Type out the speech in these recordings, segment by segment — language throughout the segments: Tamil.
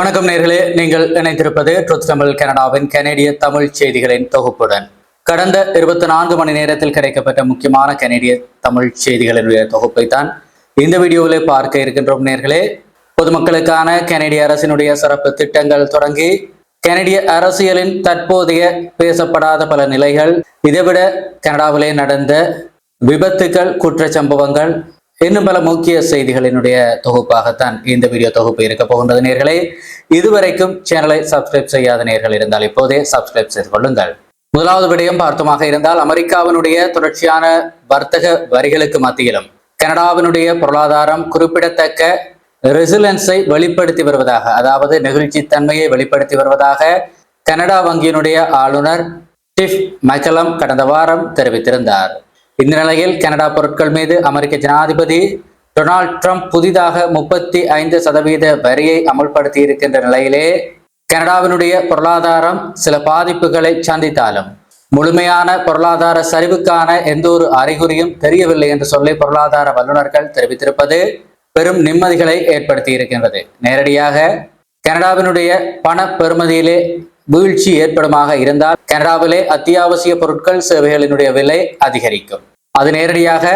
வணக்கம் நேர்களே. நீங்கள் இணைந்திருப்பது ட்ரூத் தமிழ் கனடாவின் கனேடிய தமிழ் செய்திகளின் தொகுப்புடன். கடந்த இருபத்தி நான்கு மணி நேரத்தில் கிடைக்கப்பட்ட முக்கியமான கனேடிய தமிழ் செய்திகளினுடைய தொகுப்பை தான் இந்த வீடியோவில் பார்க்க இருக்கின்றோம் நேர்களே. பொதுமக்களுக்கான கனேடிய அரசினுடைய சிறப்பு திட்டங்கள் தொடங்கி கனடிய அரசியலின் தற்போதைய பேசப்படாத பல நிலைகள் இதைவிட கனடாவிலே நடந்த விபத்துக்கள் குற்ற சம்பவங்கள் இன்னும் பல முக்கிய செய்திகளினுடைய தொகுப்பாகத்தான் இந்த வீடியோ தொகுப்பு இருக்க போகின்றது நேர்களே. இதுவரைக்கும் சேனலை சப்ஸ்கிரைப் செய்யாத நேர்கள் இருந்தால் இப்போதே சப்ஸ்கிரைப் செய்து கொள்ளுங்கள். முதலாவது விடயம் பார்த்தமாக இருந்தால் அமெரிக்காவினுடைய தொடர்ச்சியான வர்த்தக வரிகளுக்கு மத்தியிலும் கனடாவினுடைய பொருளாதாரம் குறிப்பிடத்தக்க ரெசிலன்ஸை வெளிப்படுத்தி வருவதாக அதாவது நெகிழ்ச்சி தன்மையை வெளிப்படுத்தி வருவதாக கனடா வங்கியினுடைய ஆளுநர் டிஃப் மைக்கலம் கடந்த வாரம் தெரிவித்திருந்தார். இந்த நிலையில் கனடா பொருட்கள் மீது அமெரிக்க ஜனாதிபதி டொனால்ட் ட்ரம்ப் புதிதாக முப்பத்தி ஐந்து சதவீத வரியை அமல்படுத்தி இருக்கின்ற நிலையிலே கனடாவினுடைய பொருளாதாரம் சில பாதிப்புகளை சந்தித்தாலும் முழுமையான பொருளாதார சரிவுக்கான எந்த ஒரு அறிகுறியும் தெரியவில்லை என்று சொல்லி பொருளாதார வல்லுநர்கள் தெரிவித்திருப்பது பெரும் நிம்மதிகளை ஏற்படுத்தி இருக்கின்றது நேரடியாக கனடாவினுடைய பண பெறுமதியிலே வீழ்ச்சி ஏற்படுமாக இருந்தால் கனடாவிலே அத்தியாவசிய பொருட்கள் சேவைகளினுடைய விலை அதிகரிக்கும். அது நேரடியாக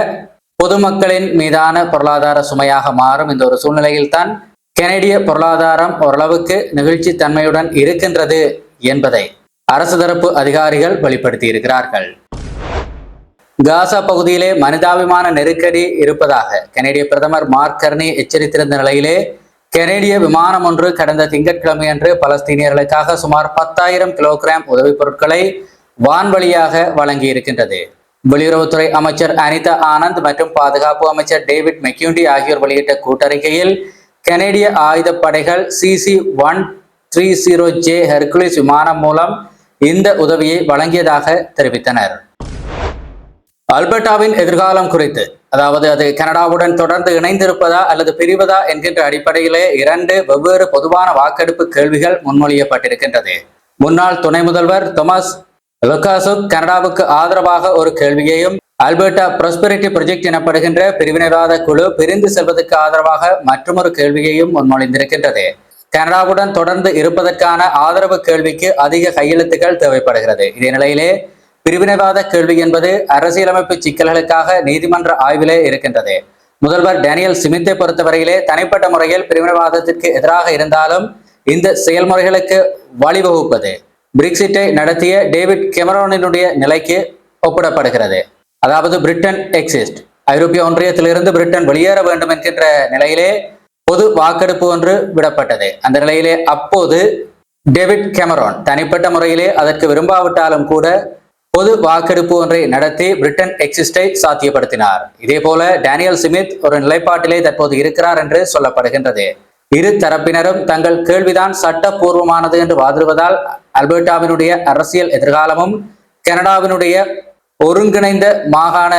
பொதுமக்களின் மீதான பொருளாதார சுமையாக மாறும். இந்த ஒரு சூழ்நிலையில்தான் கெனடிய பொருளாதாரம் ஓரளவுக்கு நெகிழ்ச்சி தன்மையுடன் இருக்கின்றது என்பதை அரசு தரப்பு அதிகாரிகள் வெளிப்படுத்தி இருக்கிறார்கள் காசா பகுதியிலே மனிதாபிமான நெருக்கடி இருப்பதாக கனேடிய பிரதமர் மார்க் கர்னி எச்சரித்திருந்த நிலையிலே கெனடிய விமானம் ஒன்று கடந்த திங்கட்கிழமை அன்று பலஸ்தீனியர்களுக்காக சுமார் பத்தாயிரம் கிலோகிராம் உதவிப் பொருட்களை வான்வழியாக வழங்கி இருக்கின்றது வெளியுறவுத்துறை அமைச்சர் அனிதா ஆனந்த் மற்றும் பாதுகாப்பு அமைச்சர் டேவிட் மெக்யூண்டி ஆகியோர் வெளியிட்ட கூட்டறிக்கையில் கனேடிய ஆயுதப்படைகள் CC one three zero J Hercules விமானம் மூலம் இந்த உதவியை வழங்கியதாக தெரிவித்தனர். அல்பர்டாவின் எதிர்காலம் குறித்து அதாவது அது கனடாவுடன் தொடர்ந்து இணைந்திருப்பதா அல்லது பிரிவதா என்கின்ற அடிப்படையிலே இரண்டு வெவ்வேறு பொதுவான வாக்கெடுப்பு கேள்விகள் முன்மொழியப்பட்டிருக்கின்றது. முன்னாள் துணை முதல்வர் தொமஸ் லுகாசுக் கனடாவுக்கு ஆதரவாக ஒரு கேள்வியையும் அல்பர்டா ப்ரொஸ்பெரிட்டி ப்ரொஜெக்ட் எனப்படுகின்ற பிரிவினைவாத குழு பிரிந்து செல்வதற்கு ஆதரவாக மற்றொரு கேள்வியையும் முன்மொழிந்திருக்கின்றது. கனடாவுடன் தொடர்ந்து இருப்பதற்கான ஆதரவு கேள்விக்கு அதிக கையெழுத்துக்கள் தேவைப்படுகிறது. இதே நிலையிலே பிரிவினைவாத கேள்வி என்பது அரசியலமைப்பு சிக்கல்களுக்காக நீதிமன்ற ஆய்விலே இருக்கின்றது. முதல்வர் டேனியல் சிமித்தை பொறுத்தவரையிலே தனிப்பட்ட முறையில் பிரிவினைவாதத்திற்கு எதிராக இருந்தாலும் இந்த செயல்முறைகளுக்கு வழிவகுப்பது. பிரெக்சிட்டை நடத்திய டேவிட் கெமரோனினுடைய நிலைக்கு ஒப்பிடப்படுகிறது. அதாவது பிரிட்டன் எக்ஸிஸ்ட். ஐரோப்பிய ஒன்றியத்திலிருந்து பிரிட்டன் வெளியேற வேண்டும் என்கின்ற நிலையிலே பொது வாக்கெடுப்பு ஒன்று விடப்பட்டது. அந்த நிலையிலே அப்போது டேவிட் கெமரோன் தனிப்பட்ட முறையிலே அதற்கு விரும்பாவிட்டாலும் கூட பொது வாக்கெடுப்பு ஒன்றை நடத்தி பிரிட்டன் எக்ஸிஸ்டை சாத்தியப்படுத்தினார். இதே போல டேனியல் சிமித் ஒரு நிலைப்பாட்டிலே தற்போது இருக்கிறார் என்று சொல்லப்படுகின்றது. இரு தரப்பினரும் தங்கள் கேள்விதான் சட்டப்பூர்வமானது என்று வாதிடுவதால் அல்பர்டாவினுடைய அரசியல் எதிர்காலமும் கனடாவினுடைய ஒருங்கிணைந்த மாகாண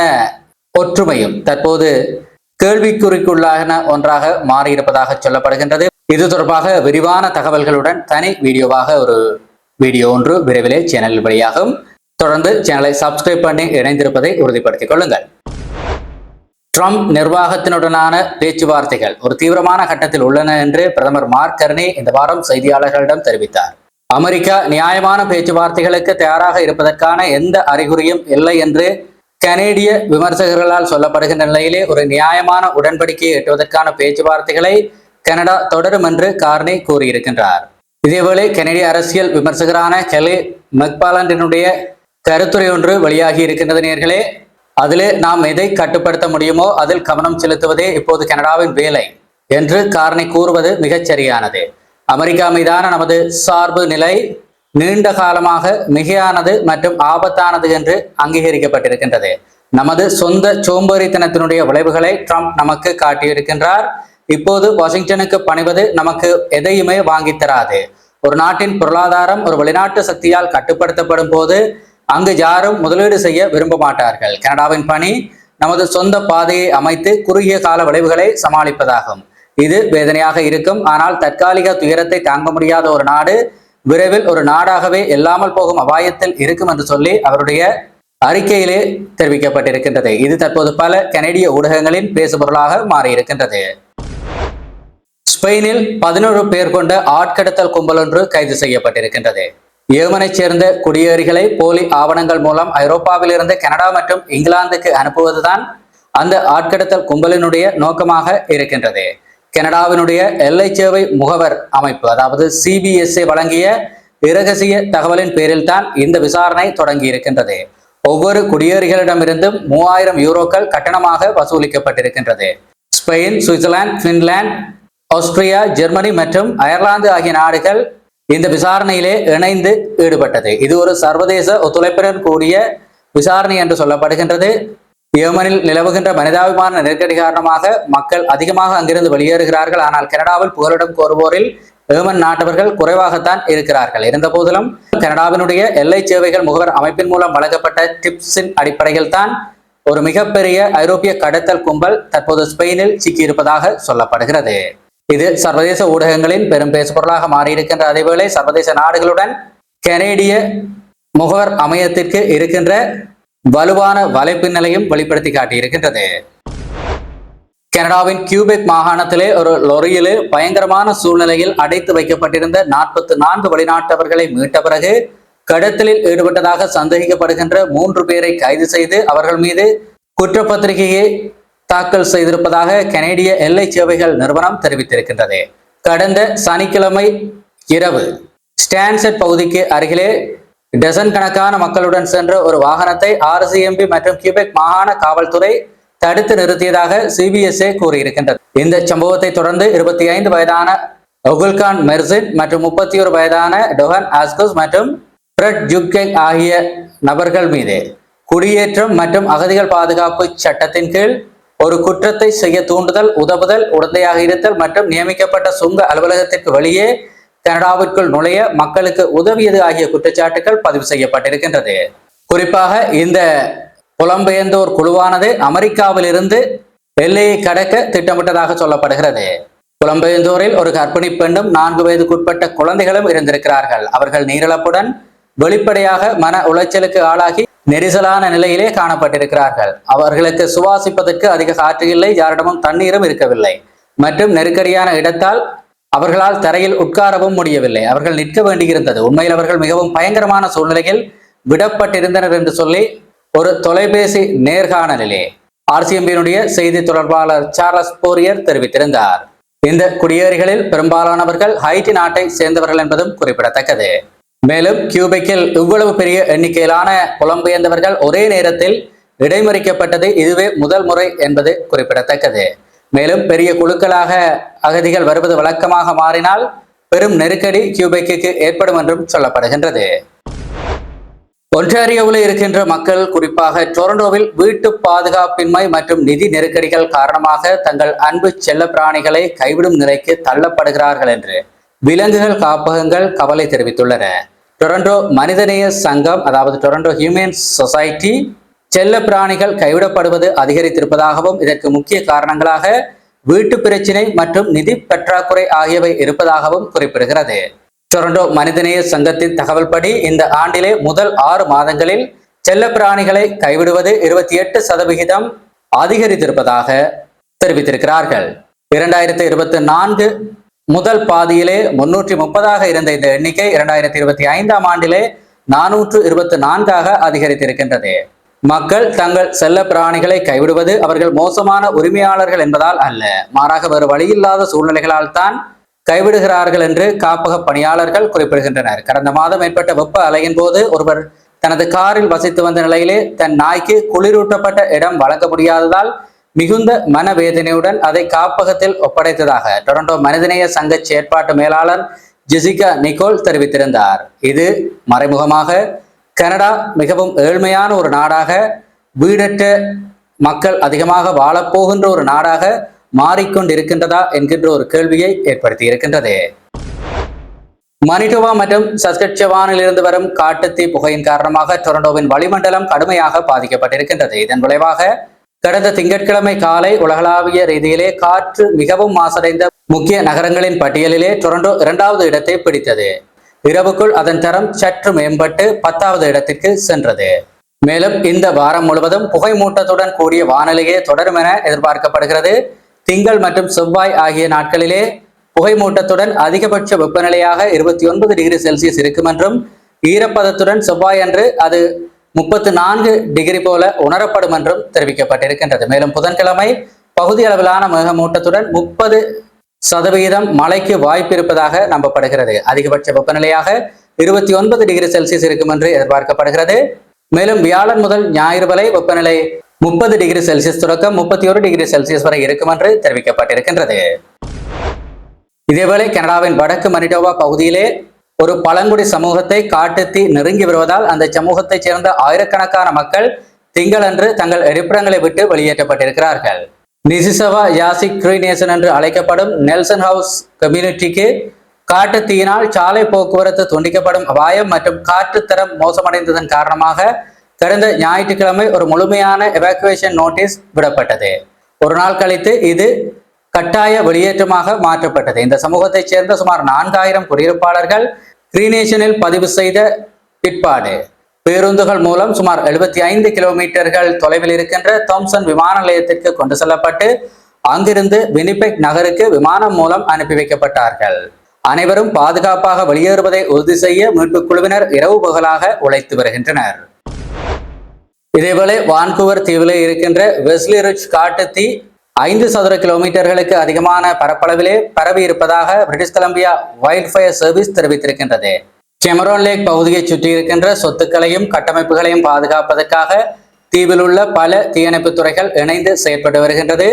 ஒற்றுமையும் தற்போது கேள்விக்குறிக்குள்ளான ஒன்றாக மாறியிருப்பதாக சொல்லப்படுகின்றது. இது தொடர்பாக விரிவான தகவல்களுடன் தனி வீடியோவாக ஒரு வீடியோ ஒன்று விரைவிலே சேனல் வழியாகும். தொடர்ந்து சேனலை சப்ஸ்கிரைப் பண்ணி இணைந்திருப்பதை உறுதிப்படுத்திக் கொள்ளுங்கள். ட்ரம்ப் நிர்வாகத்தினுடனான பேச்சுவார்த்தைகள் ஒரு தீவிரமான கட்டத்தில் உள்ளன என்று பிரதமர் மார்க் கர்னி இந்த வாரம் செய்தியாளர்களிடம் தெரிவித்தார். அமெரிக்கா நியாயமான பேச்சுவார்த்தைகளுக்கு தயாராக இருப்பதற்கான எந்த அறிகுறியும் இல்லை என்று கனேடிய விமர்சகர்களால் சொல்லப்படுகின்ற நிலையிலே ஒரு நியாயமான உடன்படிக்கையை எட்டுவதற்கான பேச்சுவார்த்தைகளை கனடா தொடரும் என்று கார்னி கூறியிருக்கின்றார். இதேவேளை கனடிய அரசியல் விமர்சகரான கெலி மெக்பாலண்டினுடைய கருத்துரை ஒன்று வெளியாகி இருக்கின்றது நேர்களே. அதிலே நாம் எதை கட்டுப்படுத்த முடியுமோ அதில் கவனம் செலுத்துவதே இப்போது கனடாவின் வேலை என்று காரணி கூறுவது மிகச் சரியானது அமெரிக்கா மீதான நமது சார்பு நிலை நீண்ட காலமாக மிகையானது மற்றும் ஆபத்தானது என்று அங்கீகரிக்கப்பட்டிருக்கின்றது. நமது சொந்த சோம்பேறித்தனத்தினுடைய விளைவுகளை ட்ரம்ப் நமக்கு காட்டியிருக்கின்றார். இப்போது வாஷிங்டனுக்கு பணிவது நமக்கு எதையுமே வாங்கித் தராது. ஒரு நாட்டின் பொருளாதாரம் ஒரு வெளிநாட்டு சக்தியால் கட்டுப்படுத்தப்படும் போது அங்கு யாரும் முதலீடு செய்ய விரும்ப மாட்டார்கள். கனடாவின் பணி நமது சொந்த பாதையை அமைத்து குறுகிய கால விளைவுகளை சமாளிப்பதாகும். இது வேதனையாக இருக்கும். ஆனால் தற்காலிக துயரத்தை தாங்க முடியாத ஒரு நாடு விரைவில் ஒரு நாடாகவே இல்லாமல் போகும் அபாயத்தில் இருக்கும் என்று சொல்லி அவருடைய அறிக்கையிலே தெரிவிக்கப்பட்டிருக்கின்றது. இது தற்போது பல கனடிய ஊடகங்களின் பேசுபொருளாக மாறியிருக்கின்றது. ஸ்பெயினில் பதினோரு பேர் கொண்ட ஆட்கடத்தல் கும்பல் ஒன்று கைது செய்யப்பட்டிருக்கின்றது. ஏமனைச் சேர்ந்த குடியேறிகளை போலி ஆவணங்கள் மூலம் ஐரோப்பாவிலிருந்து கனடா மற்றும் இங்கிலாந்துக்கு அனுப்புவதுதான் அந்த ஆட்கடத்தல் கும்பலினுடைய நோக்கமாக இருக்கின்றது. கனடாவினுடைய எல்லை சேவை முகவர் அமைப்பு அதாவது சிபிஎஸ்ஏ வழங்கிய இரகசிய தகவலின் பேரில் தான் இந்த விசாரணை தொடங்கி இருக்கின்றது ஒவ்வொரு குடியேறிகளிடமிருந்தும் மூவாயிரம் யூரோக்கள் கட்டணமாக வசூலிக்கப்பட்டிருக்கின்றது. Spain Switzerland Finland Austria Germany மற்றும் அயர்லாந்து ஆகிய நாடுகள் இந்த விசாரணையிலே இணைந்து ஈடுபட்டது. இது ஒரு சர்வதேச ஒத்துழைப்புடன் கூடிய விசாரணை என்று சொல்லப்படுகின்றது. யேமனில் நிலவுகின்ற மனிதாபிமான நெருக்கடி காரணமாக மக்கள் அதிகமாக அங்கிருந்து வெளியேறுகிறார்கள். ஆனால் கனடாவில் புகலிடம் கோருவோரில் ஏமன் நாட்டவர்கள் குறைவாகத்தான் இருக்கிறார்கள். இருந்த போதிலும் கனடாவினுடைய எல்லை சேவைகள் முகவர் அமைப்பின் மூலம் வழங்கப்பட்ட டிப்ஸின் அடிப்படையில் தான் ஒரு மிகப்பெரிய ஐரோப்பிய கடத்தல் கும்பல் தற்போது ஸ்பெயினில் சிக்கியிருப்பதாக சொல்லப்படுகிறது. இது சர்வதேச ஊடகங்களின் பெரும் பேசுபொருளாக மாறியிருக்கின்ற அதேவேளை சர்வதேச நாடுகளுடன் கனேடிய முகவர் அமையத்திற்கு இருக்கின்ற வலுவான வலைப்பின்னலையும் வெளிப்படுத்தி காட்டியிருக்கின்றது. கனடாவின் கியூபெக் மாகாணத்திலே ஒரு லொரியிலே பயங்கரமான சூழ்நிலையில் அடைத்து வைக்கப்பட்டிருந்த நாற்பத்தி நான்கு வெளிநாட்டவர்களை மீட்ட பிறகு கடத்தலில் ஈடுபட்டதாக சந்தேகிக்கப்படுகின்ற மூன்று பேரை கைது செய்து அவர்கள் மீது குற்றப்பத்திரிகையை தாக்கல் செய்திருப்பதாக கனேடிய எல்லை சேவைகள் நிறுவனம் தெரிவித்திருக்கின்றது. கடந்த சனிக்கிழமை இரவு ஸ்டான்செட் பகுதிக்கு அருகிலே டசன் கணக்கான மக்களுடன் சென்ற ஒரு வாகனத்தை ஆர்சிஎம்பி மற்றும் கியூபெக் மாகாண காவல்துறை தடுத்து நிறுத்தியதாக சிபிஎஸ்ஏ கூறியிருக்கின்றது. இந்த சம்பவத்தை தொடர்ந்து இருபத்தி ஐந்து வயதான ஒகுல்கான் மெர்சின் மற்றும் முப்பத்தி ஒரு வயதான டொஹன் ஆஸ்குஸ் மற்றும் பிரெட் ஜுக்கெங் ஆகிய நபர்கள் மீது குடியேற்றம் மற்றும் அகதிகள் பாதுகாப்பு சட்டத்தின் கீழ் ஒரு குற்றத்தை செய்ய தூண்டுதல் உதவுதல் உடந்தையாக இருத்தல் மற்றும் நியமிக்கப்பட்ட சுங்க அலுவலகத்திற்கு வெளியே கனடாவிற்குள் நுழைய மக்களுக்கு உதவியது ஆகிய குற்றச்சாட்டுகள் பதிவு செய்யப்பட்டிருக்கின்றது. குறிப்பாக இந்த புலம்பெயர்ந்தோர் குழுவானது அமெரிக்காவிலிருந்து எல்லையை கடக்க திட்டமிட்டதாக சொல்லப்படுகிறது. புலம்பெயர்ந்தோரில் ஒரு கர்ப்பிணி பெண்ணும் நான்கு வயதுக்குட்பட்ட குழந்தைகளும் இருந்திருக்கிறார்கள். அவர்கள் நீரிழப்புடன் வெளிப்படையாக மன உளைச்சலுக்கு ஆளாகி நெரிசலான நிலையிலே காணப்பட்டிருக்கிறார்கள். அவர்களுக்கு சுவாசிப்பதற்கு அதிக காற்று இல்லை யாரிடமும் தண்ணீரும் இருக்கவில்லை. மற்றும் நெருக்கடியான இடத்தால் அவர்களால் தரையில் உட்காரவும் முடியவில்லை. அவர்கள் நிற்க வேண்டியிருந்தது. உண்மையில் அவர்கள் மிகவும் பயங்கரமான சூழ்நிலையில் விடப்பட்டிருந்தனர் என்று சொல்லி ஒரு தொலைபேசி நேர்காணலிலே ஆர்சிஎம்பியினுடைய செய்தி தொடர்பாளர் சார்லஸ் போரியர் தெரிவித்திருந்தார். இந்த குடியேறிகளில் பெரும்பாலானவர்கள் ஹைட்டி நாட்டை சேர்ந்தவர்கள் என்பதும் குறிப்பிடத்தக்கது. மேலும் கியூபெக்கில் இவ்வளவு பெரிய எண்ணிக்கையிலான புலம்பெயர்ந்தவர்கள் ஒரே நேரத்தில் இடைமறிக்கப்பட்டது இதுவே முதல் முறை என்பது குறிப்பிடத்தக்கது. மேலும் பெரிய குழுக்களாக அகதிகள் வருவது வழக்கமாக மாறினால் பெரும் நெருக்கடி கியூபெக்கு ஏற்படும் என்றும் சொல்லப்படுகின்றது. ஒன்டாரியோவில் இருக்கின்ற மக்கள் குறிப்பாக டொரண்டோவில் வீட்டு பாதுகாப்பின்மை மற்றும் நிதி நெருக்கடிகள் காரணமாக தங்கள் அன்பு செல்ல பிராணிகளை கைவிடும் நிலைக்கு தள்ளப்படுகிறார்கள் என்று விலங்குகள் காப்பகங்கள் கவலை தெரிவித்துள்ளன. டொரண்டோ மனிதநேய சங்கம் அதாவது டொரண்டோ ஹியூமன் சொசைட்டி செல்ல பிராணிகள் கைவிடப்படுவது அதிகரித்திருப்பதாகவும் இதற்கு முக்கிய காரணங்களாக வீட்டு பிரச்சினை மற்றும் நிதி பற்றாக்குறை ஆகியவை இருப்பதாகவும் குறிப்பிடுகிறது. டொரண்டோ மனிதநேய சங்கத்தின் தகவல்படி இந்த ஆண்டிலே முதல் ஆறு மாதங்களில் செல்ல பிராணிகளை கைவிடுவது இருபத்தி எட்டு சதவிகிதம் அதிகரித்திருப்பதாக தெரிவித்திருக்கிறார்கள். இரண்டாயிரத்தி இருபத்தி நான்கு முதல் பாதியிலே முன்னூற்றி முப்பதாக இருந்த இந்த எண்ணிக்கை இரண்டாயிரத்தி இருபத்தி ஐந்தாம் ஆண்டிலே நானூற்று இருபத்தி நான்காக அதிகரித்திருக்கின்றது. மக்கள் தங்கள் செல்ல பிராணிகளை கைவிடுவது அவர்கள் மோசமான உரிமையாளர்கள் என்பதால் அல்ல. மாறாக வேறு வழியில்லாத சூழ்நிலைகளால் தான் கைவிடுகிறார்கள் என்று காப்பக பணியாளர்கள் குறிப்பிடுகின்றனர். கடந்த மாதம் ஏற்பட்ட வெப்ப அலையின் போது ஒருவர் தனது காரில் வசித்து வந்த நிலையிலே தன் நாய்க்கு குளிரூட்டப்பட்ட இடம் வழங்க முடியாததால் மிகுந்த மனவேதனையுடன் அதை காப்பகத்தில் ஒப்படைத்ததாக டொரண்டோ மனிதநேய சங்க செயற்பாட்டு மேலாளர் ஜெசிகா நிக்கோல் தெரிவித்திருந்தார். இது மறைமுகமாக கனடா மிகவும் ஏழ்மையான ஒரு நாடாக வீடற்ற மக்கள் அதிகமாக வாழப்போகின்ற ஒரு நாடாக மாறிக்கொண்டிருக்கின்றதா என்கின்ற ஒரு கேள்வியை ஏற்படுத்தி இருக்கின்றது மனிடோவா மற்றும் சஸ்கட்சவானில் இருந்து வரும் காட்டுத்தீ புகையின் காரணமாக டொரண்டோவின் வளிமண்டலம் கடுமையாக பாதிக்கப்பட்டிருக்கின்றது. இதன் விளைவாக கடந்த திங்கட்கிழமை காலை உலகளாவிய ரீதியிலே காற்று மிகவும் மாசடைந்த முக்கிய நகரங்களின் பட்டியலிலே டொரண்டோ இரண்டாவது இடத்தை பிடித்தது. இரவுக்குள் அதன் தரம் சற்று மேம்பட்டு பத்தாவது இடத்திற்கு சென்றது. மேலும் இந்த வாரம் முழுவதும் புகை மூட்டத்துடன் கூடிய வானிலையே தொடரும் என எதிர்பார்க்கப்படுகிறது. திங்கள் மற்றும் செவ்வாய் ஆகிய நாட்களிலே புகைமூட்டத்துடன் அதிகபட்ச வெப்பநிலையாக இருபத்தி ஒன்பது டிகிரி செல்சியஸ் இருக்கும் என்றும் ஈரப்பதத்துடன் செவ்வாய் அன்று அது முப்பத்து நான்கு டிகிரி போல உணரப்படும் என்றும் தெரிவிக்கப்பட்டிருக்கின்றது. மேலும் புதன்கிழமை பகுதி அளவிலான மேகமூட்டத்துடன் முப்பது சதவிகிதம் மழைக்கு வாய்ப்பு இருப்பதாக நம்பப்படுகிறது. அதிகபட்ச வெப்பநிலையாக இருபத்தி ஒன்பது டிகிரி செல்சியஸ் இருக்கும் என்று எதிர்பார்க்கப்படுகிறது. மேலும் வியாழன் முதல் ஞாயிறு வரை வெப்பநிலை முப்பது டிகிரி செல்சியஸ் தொடக்கம் முப்பத்தி ஒரு டிகிரி செல்சியஸ் வரை இருக்கும் என்று தெரிவிக்கப்பட்டிருக்கின்றது. இதேவேளை கனடாவின் வடக்கு மனிடோவா பகுதியிலே ஒரு பழங்குடி சமூகத்தை காட்டுத்தீ நெருங்கி வருவதால் அந்த சமூகத்தைச் சேர்ந்த ஆயிரக்கணக்கான மக்கள் திங்களன்று தங்கள் இருப்பிடங்களை விட்டு வெளியேற்றப்பட்டிருக்கிறார்கள். நிசிசவா யாசிக் கிரீனேசன் என்று அழைக்கப்படும் நெல்சன் ஹவுஸ் கம்யூனிட்டிக்கு காட்டுத்தீயினால் சாலை போக்குவரத்து துண்டிக்கப்படும் அபாயம் மற்றும் காற்றுத்தரம் மோசமடைந்ததன் காரணமாக கடந்த ஞாயிற்றுக்கிழமை ஒரு முழுமையான எவாக்குவேஷன் நோட்டீஸ் விடப்பட்டது. ஒரு நாள் கழித்து இது கட்டாய வெளியேற்றமாக மாற்றப்பட்டது. இந்த சமூகத்தைச் சேர்ந்த சுமார் நான்காயிரம் குடியிருப்பாளர்கள் கிரீனேஷனில் பதிவு செய்த பிற்பாடு. பேருந்துகள் மூலம் சுமார் எழுபத்தி ஐந்து கிலோமீட்டர்கள் தொலைவில் இருக்கின்ற தாம்சன் விமான நிலையத்திற்கு கொண்டு செல்லப்பட்டு அங்கிருந்து வினிபெக் நகருக்கு விமானம் மூலம் அனுப்பி வைக்கப்பட்டார்கள். அனைவரும் பாதுகாப்பாக வெளியேறுவதை உறுதி செய்ய மீட்புக் குழுவினர் இரவு பகலாக உழைத்து வருகின்றனர். இதேவேளை வான்கூவர் தீவிலே இருக்கின்ற வெஸ்லி ரிச் தீ ஐந்து சதுர கிலோமீட்டர்களுக்கு அதிகமான பரப்பளவிலே பரவி இருப்பதாக British Columbia wild fire service தெரிவித்திருக்கின்றது. Cameron lakh பகுதியை சுற்றி இருக்கின்ற சொத்துக்களையும் கட்டமைப்புகளையும் பாதுகாப்பதற்காக தீவில் உள்ள பல தீயணைப்பு துறைகள் இணைந்து செயற்பட்டு வருகின்றது.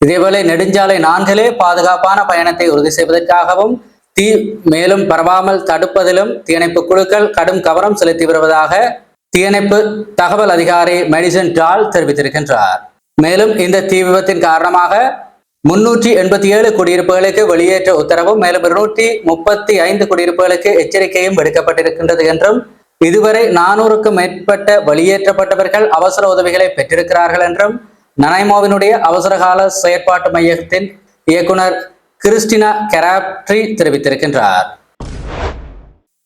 இதேபோல நெடுஞ்சாலை நான்கிலே பாதுகாப்பான பயணத்தை உறுதி செய்வதற்காகவும் தீ மேலும் பரவாமல் தடுப்பதிலும் தீயணைப்பு குழுக்கள் கடும் கவனம் செலுத்தி வருவதாக தீயணைப்பு தகவல் அதிகாரி மெடிசன் டால் தெரிவித்திருக்கின்றார். மேலும் இந்த தீ விபத்தின் காரணமாக முன்னூற்றி எண்பத்தி ஏழு குடியிருப்புகளுக்கு வெளியேற்ற உத்தரவும் மேலும் இருநூற்றி முப்பத்தி ஐந்து குடியிருப்புகளுக்கு எச்சரிக்கையும் விடுக்கப்பட்டிருக்கின்றது என்றும் இதுவரை நானூறுக்கும் மேற்பட்ட வெளியேற்றப்பட்டவர்கள் அவசர உதவிகளை பெற்றிருக்கிறார்கள் என்றும் நனைமோவினுடைய அவசரகால செயற்பாட்டு மையத்தின் இயக்குனர் கிறிஸ்டினா கெராப்ட்ரி தெரிவித்திருக்கின்றார்.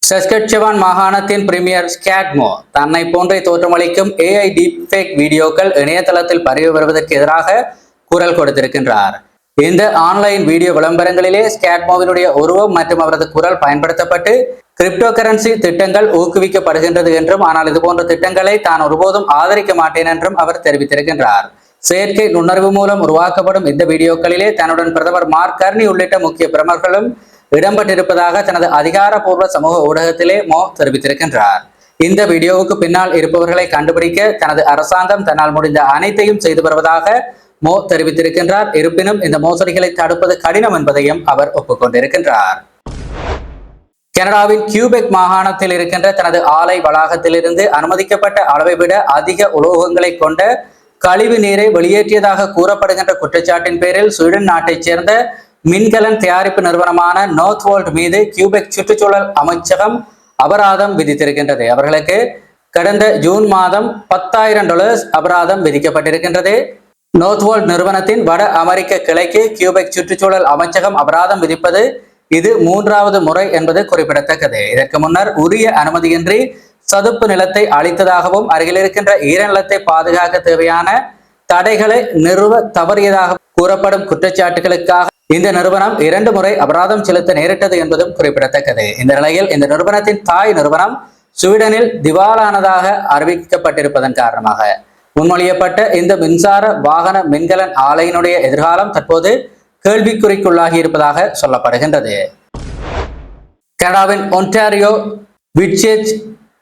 சஸ்கட்சவான் மாகாணத்தின் பிரீமியர் ஸ்கேட்மோ தன்னை போன்றே தோற்றமளிக்கும் ஏஐ டீப்ஃபேக் வீடியோக்கள் இணையதளத்தில் பரவி வருவதற்கு எதிராக குரல் கொடுத்திருக்கின்றார். இந்த ஆன்லைன் வீடியோ விளம்பரங்களிலே ஸ்கேட்மோவினுடைய உருவம் மற்றும் அவரது குரல் பயன்படுத்தப்பட்டு கிரிப்டோ கரன்சி திட்டங்கள் ஊக்குவிக்கப்படுகின்றது என்றும் ஆனால் இதுபோன்ற திட்டங்களை தான் ஒருபோதும் ஆதரிக்க மாட்டேன் என்றும் அவர் தெரிவித்திருக்கின்றார். செயற்கை நுண்ணறிவு மூலம் உருவாக்கப்படும் இந்த வீடியோக்களிலே தன்னுடன் பிரதமர் மார்க் கர்னி உள்ளிட்ட முக்கிய பிரமர்களும் இடம்பெற்றிருப்பதாக தனது அதிகாரப்பூர்வ சமூக ஊடகத்திலே மோ தெரிவித்திருக்கின்றார். இந்த வீடியோவுக்கு பின்னால் இருப்பவர்களை கண்டுபிடிக்க தனது அரசாங்கம் தன்னால் முடிந்த அனைத்தையும் செய்து வருவதாக மோ தெரிவித்திருக்கின்றார். இருப்பினும் இந்த மோசடிகளை தடுப்பது கடினம் என்பதையும் அவர் ஒப்புக்கொண்டிருக்கின்றார். கனடாவின் கியூபெக் மாகாணத்தில் இருக்கின்ற தனது ஆலை வளாகத்திலிருந்து அனுமதிக்கப்பட்ட அளவை விட அதிக உலோகங்களை கொண்ட கழிவு நீரை வெளியேற்றியதாக கூறப்படுகின்ற குற்றச்சாட்டின் பேரில் ஸ்வீடன் நாட்டைச் சேர்ந்த மின்கலன் தயாரிப்பு நிறுவனமான நோர்த் நோர்த்வோல்ட் மீது கியூபெக் சுற்றுச்சூழல் அமைச்சகம் அபராதம் விதித்திருக்கின்றது. அவர்களுக்கு கடந்த ஜூன் மாதம் பத்தாயிரம் டாலர்ஸ் அபராதம் விதிக்கப்பட்டிருக்கின்றது. நோர்த்வோல்ட் நிறுவனத்தின் வட அமெரிக்க கிளைக்கு கியூபெக் சுற்றுச்சூழல் அமைச்சகம் அபராதம் விதிப்பது இது மூன்றாவது முறை என்பது குறிப்பிடத்தக்கது. இதற்கு முன்னர் உரிய அனுமதியின்றி சதுப்பு நிலத்தை அளித்ததாகவும் அருகில் இருக்கின்ற ஈரநிலத்தை பாதுகாக்க தேவையான தடைகளை நிறுவ தவறியதாக கூறப்படும் குற்றச்சாட்டுகளுக்காக இந்த நிறுவனம் இரண்டு முறை அபராதம் செலுத்த நேரிட்டது என்பதும் குறிப்பிடத்தக்கது. இந்த நிலையில் இந்த நிறுவனத்தின் தாய் நிறுவனம் சுவீடனில் திவாலானதாக அறிவிக்கப்பட்டிருப்பதன் காரணமாக முன்மொழியப்பட்ட இந்த மின்சார வாகன மின்கலன் ஆலையினுடைய எதிர்காலம் தற்போது கேள்விக்குறிக்குள்ளாகி இருப்பதாக சொல்லப்படுகின்றது. கனடாவின் ஒன்டாரியோ விட்சேஜ்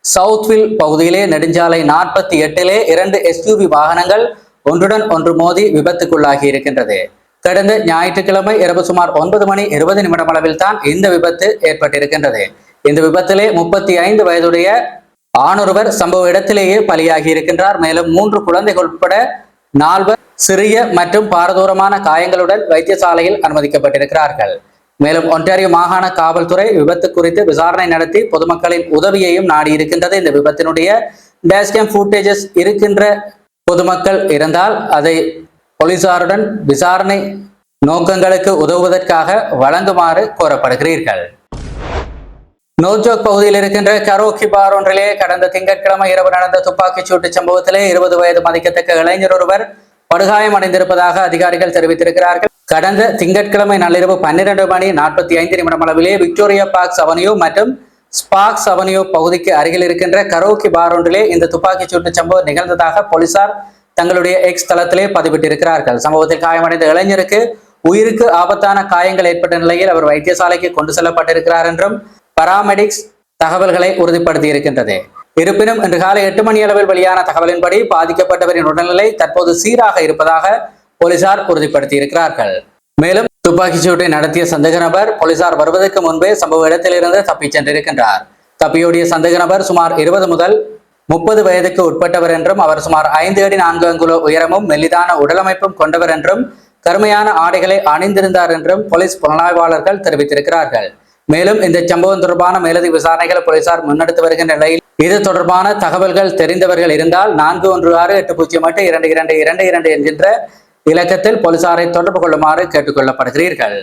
சவுத்வில் பகுதியிலே நெடுஞ்சாலை நாற்பத்தி எட்டிலே இரண்டு எஸ்யூவி வாகனங்கள் ஒன்றுடன் ஒன்று மோதி விபத்துக்குள்ளாகி இருக்கின்றது. கடந்த ஞாயிற்றுக்கிழமை இரவு சுமார் ஒன்பது மணி இருபது நிமிடம் அளவில் தான் இந்த விபத்து ஏற்பட்டிருக்கின்றது. இந்த விபத்திலே முப்பத்தி ஐந்து வயதுடைய ஆணொருவர் சம்பவ இடத்திலேயே பலியாகி இருக்கின்றார். மேலும் மூன்று குழந்தைகள் உட்பட நால்வர் சிறிய மற்றும் பாரதூரமான காயங்களுடன் வைத்தியசாலையில் அனுமதிக்கப்பட்டிருக்கிறார்கள். மேலும் ஒன்டாரியோ மாகாண காவல்துறை விபத்து குறித்து விசாரணை நடத்தி பொதுமக்களின் உதவியையும் நாடி இருக்கின்றது இந்த விபத்தினுடைய டேஷ்கேம் ஃபுட்டேஜஸ் இருக்கின்ற பொதுமக்கள் இருந்தால் அதை போலீசாருடன் விசாரணை நோக்கங்களுக்கு உதவுவதற்காக வழங்குமாறு கோரப்படுகிறீர்கள். நோஜோக் பகுதியில் இருக்கின்ற கரோக்கி பார் ஒன்றிலே கடந்த திங்கட்கிழமை இரவு நடந்த துப்பாக்கிச் சூட்டு சம்பவத்திலே இருபது வயது மதிக்கத்தக்க இளைஞர் ஒருவர் படுகாயமடைந்திருப்பதாக அதிகாரிகள் தெரிவித்திருக்கிறார்கள். கடந்த திங்கட்கிழமை நள்ளிரவு பன்னிரண்டு மணி நாற்பத்தி ஐந்து நிமிடம் அளவிலே விக்டோரியா பார்க்ஸ் அவனியூ மற்றும் ஸ்பாக்ஸ் அவனியூ பகுதிக்கு அருகில் இருக்கின்ற கரோக்கி பார் ஒன்றிலே இந்த துப்பாக்கிச் சூட்டு சம்பவம் நிகழ்ந்ததாக போலீசார் தங்களுடைய எக்ஸ் தளத்திலே பதிவிட்டிருக்கிறார்கள். சம்பவத்தில் காயமடைந்த இளைஞருக்கு உயிருக்கு ஆபத்தான காயங்கள் ஏற்பட்ட நிலையில் அவர் வைத்தியசாலைக்கு கொண்டு செல்லப்பட்டிருக்கிறார் என்றும் பராமெடிக்ஸ் தகவல்களை உறுதிப்படுத்தி இருக்கின்றது இருப்பினும் இன்று காலை எட்டு மணி அளவில் வெளியான தகவலின்படி பாதிக்கப்பட்டவரின் உடல்நிலை தற்போது சீராக இருப்பதாக போலீசார் உறுதிப்படுத்தி இருக்கிறார்கள் மேலும் துப்பாக்கிச் சூட்டை நடத்திய சந்தேக நபர் போலீசார் வருவதற்கு முன்பே சம்பவ இடத்திலிருந்து தப்பிச் சென்றிருக்கின்றார். தப்பியோடிய சந்தேக நபர் சுமார் இருபது முதல் முப்பது வயதுக்கு உட்பட்டவர் என்றும் அவர் சுமார் ஐந்து அடி நான்கு அங்குல உயரமும் மெல்லிதான உடலமைப்பும் கொண்டவர் என்றும் கருமையான ஆடைகளை அணிந்திருந்தார் என்றும் போலீஸ் புலனாய்வாளர்கள் தெரிவித்திருக்கிறார்கள். மேலும் இந்த சம்பவம் தொடர்பான மேலதிக விசாரணைகளை போலீசார் முன்னெடுத்து வருகின்ற நிலையில் இது தொடர்பான தகவல்கள் தெரிந்தவர்கள் இருந்தால் நான்கு ஒன்று ஆறு எட்டு பூஜ்ஜியம் எட்டு இரண்டு இரண்டு இரண்டு இரண்டு என்கின்ற இலக்கத்தில் போலீசாரை தொடர்பு கொள்ளுமாறு கேட்டுக்கொள்ளப்படுகிறீர்கள்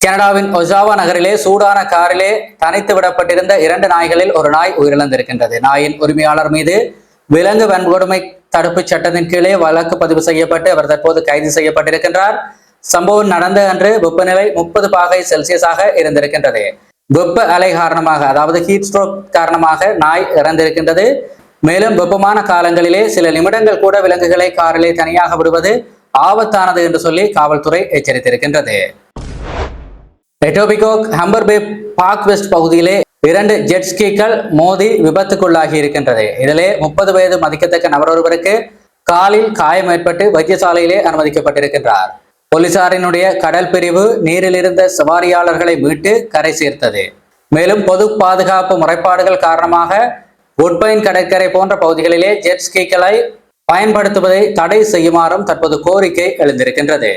கனடாவின் ஒசாவா நகரிலே சூடான காரிலே தனித்து விடப்பட்டிருந்த இரண்டு நாய்களில் ஒரு நாய் உயிரிழந்திருக்கின்றது. நாயின் உரிமையாளர் மீது விலங்கு வன்கொடுமை தடுப்புச் சட்டத்தின் கீழே வழக்கு பதிவு செய்யப்பட்டு அவர் தற்போது கைது செய்யப்பட்டிருக்கின்றார். சம்பவம் நடந்த அன்று வெப்பநிலை முப்பது பாகை செல்சியஸாக இருந்திருக்கின்றது. வெப்ப அலை காரணமாக அதாவது ஹீட் ஸ்ட்ரோக் காரணமாக நாய் இறந்திருக்கின்றது. மேலும் வெப்பமான காலங்களிலே சில நிமிடங்கள் கூட விலங்குகளை காரிலே தனியாக விடுவது ஆபத்தானது என்று சொல்லி காவல்துறை எச்சரித்திருக்கின்றது. Etobicoke Humber Bay park west பகுதியிலே இரண்டு ஜெட்ஸ்கீக்கள் மோதி விபத்துக்குள்ளாகி இருக்கின்றது. இதிலே முப்பது வயது மதிக்கத்தக்க நபர் ஒருவருக்கு காலில் காயம் ஏற்பட்டு வைத்தியசாலையிலே அனுமதிக்கப்பட்டிருக்கின்றார். போலீசாரினுடைய கடல் பிரிவு நீரில் இருந்த சவாரியாளர்களை மீட்டு கரை சேர்த்தது. மேலும் பொது பாதுகாப்பு முறைப்பாடுகள் காரணமாக உட்பைன் கடற்கரை போன்ற பகுதிகளிலே ஜெட்ஸ்கீக்களை பயன்படுத்துவதை தடை செய்யுமாறும் தற்போது கோரிக்கை எழுந்திருக்கின்றது.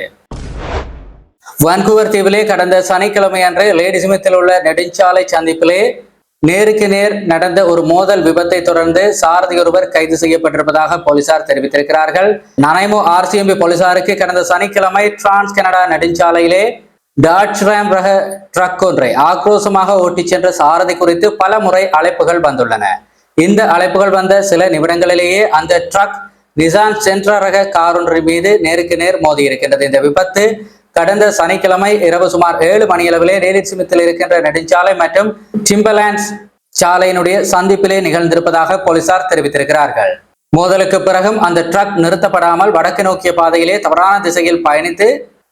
வான்கூவர் தீவிலே கடந்த சனிக்கிழமை அன்று லேடிஸ்மித்தில் உள்ள நெடுஞ்சாலை சந்திப்பிலே நேருக்கு நேர் நடந்த ஒரு மோதல் விபத்தை தொடர்ந்து சாரதி ஒருவர் கைது செய்யப்பட்டிருப்பதாக போலீசார் தெரிவித்திருக்கிறார்கள். நனைமோ ஆர்சிஎம்பி போலீசாருக்கு கடந்த சனிக்கிழமை டிரான்ஸ் கனடா நெடுஞ்சாலையிலே டாட்ச் ரேம் ரக ட்ரக் ஒன்றை ஆக்ரோஷமாக ஓட்டிச் சென்ற சாரதி குறித்து பல முறை அழைப்புகள் வந்துள்ளன. இந்த அழைப்புகள் வந்த சில நிமிடங்களிலேயே அந்த ட்ரக் நிசான் சென்ற ரக கார் மீது நேருக்கு நேர் மோதி இருக்கின்றது. இந்த விபத்து கடந்த சனிக்கிழமை இரவு சுமார் ஏழு மணியளவிலே நேரிட் சிமித்தில் இருக்கின்ற நெடுஞ்சாலை மற்றும் டிம்பலான்ஸ் சாலையினுடைய சந்திப்பிலே நிகழ்ந்திருப்பதாக போலீசார் தெரிவித்திருக்கிறார்கள். மோதலுக்கு பிறகும் அந்த ட்ரக் நிறுத்தப்படாமல் வடக்கு நோக்கிய பாதையிலே தவறான திசையில் பயணித்து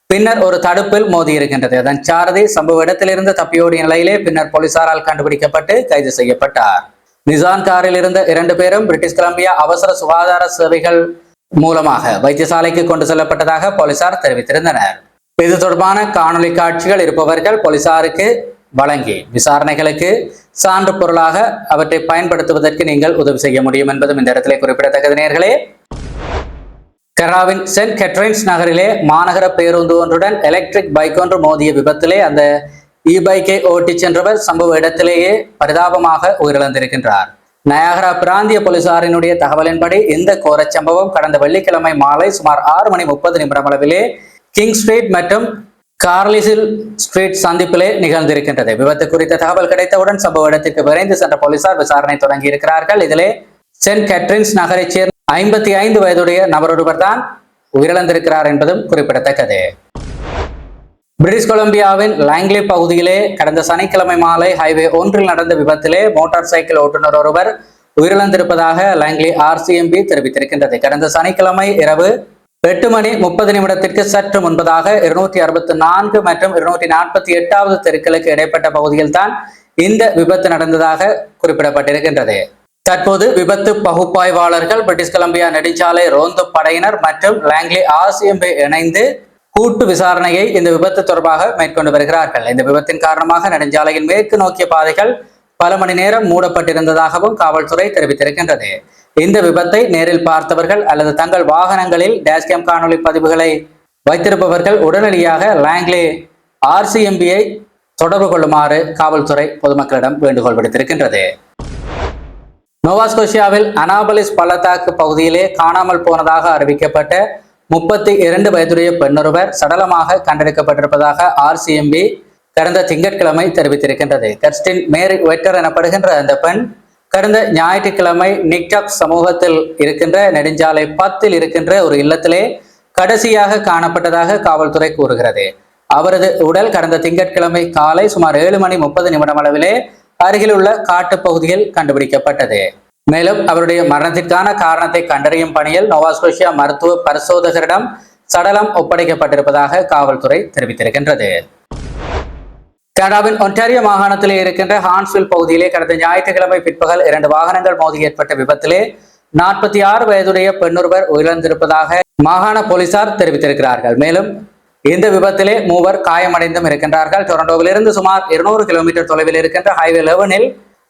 பின்னர் ஒரு தடுப்பில் மோதி இருக்கின்றது. அதன் சாரதி சம்பவ இடத்திலிருந்து தப்பியோடிய நிலையிலே பின்னர் போலீசாரால் கண்டுபிடிக்கப்பட்டு கைது செய்யப்பட்டார். நிசான் காரில் இருந்த இரண்டு பேரும் பிரிட்டிஷ் கொலம்பியா அவசர சுகாதார சேவைகள் மூலமாக வைத்தியசாலைக்கு கொண்டு செல்லப்பட்டதாக போலீசார் தெரிவித்திருந்தனர். இது தொடர்பான காணொலி காட்சிகள் இருப்பவர்கள் போலீசாருக்கு வழங்கி விசாரணைகளுக்கு சான்று பொருளாக அவற்றை பயன்படுத்துவதற்கு நீங்கள் உதவி செய்ய முடியும் என்பதும் இந்த இடத்திலே குறிப்பிடத்தக்கது நேர்களே. கெராவின் சென்ட் கெட்ரின்ஸ் நகரிலே மாநகர பேருந்து ஒன்றுடன் எலக்ட்ரிக் பைக் ஒன்று மோதிய விபத்திலே அந்த இ பைக்கை ஓட்டிச் சென்றவர் சம்பவ இடத்திலேயே பரிதாபமாக உயிரிழந்திருக்கின்றார். நயாகரா பிராந்திய போலீசாரினுடைய தகவலின்படி இந்த கோரச் சம்பவம் கடந்த வெள்ளிக்கிழமை மாலை சுமார் ஆறு மணி முப்பது நிமிடம் அளவிலே கிங் ஸ்ட்ரீட் மற்றும் கார்லிசில் ஸ்ட்ரீட் சந்திப்பிலே நிகழ்ந்திருக்கின்றது. விபத்து குறித்த தகவல் கிடைத்தவுடன் சம்பவ இடத்திற்கு விரைந்து சென்ற போலீசார் விசாரணை தொடங்கி இருக்கிறார்கள். இதிலே சென்ட் கேட்ரின்ஸ் நகரைச் சேர்ந்த ஐம்பத்தி ஐந்து வயதுடைய நபர் ஒருவர் தான் உயிரிழந்திருக்கிறார் என்பதும் குறிப்பிடத்தக்கது. பிரிட்டிஷ் கொலம்பியாவின் லாங்லி பகுதியிலே கடந்த சனிக்கிழமை மாலை ஹைவே ஒன்றில் நடந்த விபத்திலே மோட்டார் சைக்கிள் ஓட்டுநர் ஒருவர் உயிரிழந்திருப்பதாக லாங்லி ஆர்சிஎம்பி தெரிவித்திருக்கின்றது. கடந்த சனிக்கிழமை இரவு எட்டு மணி முப்பது நிமிடத்திற்கு சற்று முன்பதாக இருநூற்றி அறுபத்தி நான்கு மற்றும் இருநூற்றி நாற்பத்தி எட்டாவது தெருக்களுக்கு இடைப்பட்ட பகுதியில் தான் இந்த விபத்து நடந்ததாக குறிப்பிடப்பட்டிருக்கின்றது. தற்போது விபத்து பகுப்பாய்வாளர்கள் பிரிட்டிஷ் கொலம்பியா நெடுஞ்சாலை ரோந்து படையினர் மற்றும் லாங்லி ஆர்சிஎம்பி இணைந்து கூட்டு விசாரணையை இந்த விபத்து தொடர்பாக மேற்கொண்டு வருகிறார்கள். இந்த விபத்தின் காரணமாக நெடுஞ்சாலையின் மேற்கு நோக்கிய பாதைகள் பல மணி நேரம் மூடப்பட்டிருந்ததாகவும் காவல்துறை தெரிவித்திருக்கின்றது. இந்த விபத்தை நேரில் பார்த்தவர்கள் அல்லது தங்கள் வாகனங்களில் டேஷ்கேம் காணொலி பதிவுகளை வைத்திருப்பவர்கள் உடனடியாக லாங்லே ஆர்சிஎம்பியை தொடர்பு கொள்ளுமாறு காவல்துறை பொதுமக்களிடம் வேண்டுகோள் விடுத்திருக்கின்றது. நோவாஸ்கோஷியாவில் அனாபலிஸ் பள்ளத்தாக்கு பகுதியிலே காணாமல் போனதாக அறிவிக்கப்பட்ட முப்பத்தி இரண்டு வயதுடைய பெண்ணொருவர் சடலமாக கண்டெடுக்கப்பட்டிருப்பதாக ஆர்சிஎம்பி கடந்த திங்கட்கிழமை தெரிவித்திருக்கின்றது. கர்ஸ்டின் மேரி வெட்டர் எனப்படுகின்ற அந்த பெண் கடந்த ஞாயிற்றுக்கிழமை நிக்டாக் சமூகத்தில் இருக்கின்ற நெடுஞ்சாலை பத்தில் இருக்கின்ற ஒரு இல்லத்திலே கடைசியாக காணப்பட்டதாக காவல்துறை கூறுகிறது. அவரது உடல் கடந்த திங்கட்கிழமை காலை சுமார் ஏழு மணி முப்பது நிமிடம் அளவிலே அருகிலுள்ள காட்டுப் பகுதியில் கண்டுபிடிக்கப்பட்டது. மேலும் அவருடைய மரணத்திற்கான காரணத்தை கண்டறியும் பணியில் நோவாஸ்கோஷியா மருத்துவ பரிசோதகரிடம் சடலம் ஒப்படைக்கப்பட்டிருப்பதாக காவல்துறை தெரிவித்திருக்கின்றது. கனடாவின் ஒன்டாரியோ மாகாணத்திலே இருக்கின்ற ஹான்ஸ்வில் பகுதியிலே கடந்த ஞாயிற்றுக்கிழமை பிற்பகல் இரண்டு வாகனங்கள் மோதி ஏற்பட்ட விபத்திலே நாற்பத்தி ஆறு வயதுடைய பெண்ணொருவர் உயிரிழந்திருப்பதாக மாகாண போலீசார் தெரிவித்திருக்கிறார்கள். மேலும் இந்த விபத்திலே மூவர் காயமடைந்தும் இருக்கின்றார்கள். டொரண்டோவிலிருந்து சுமார் இருநூறு கிலோமீட்டர் தொலைவில் இருக்கின்ற ஹைவே லெவனில்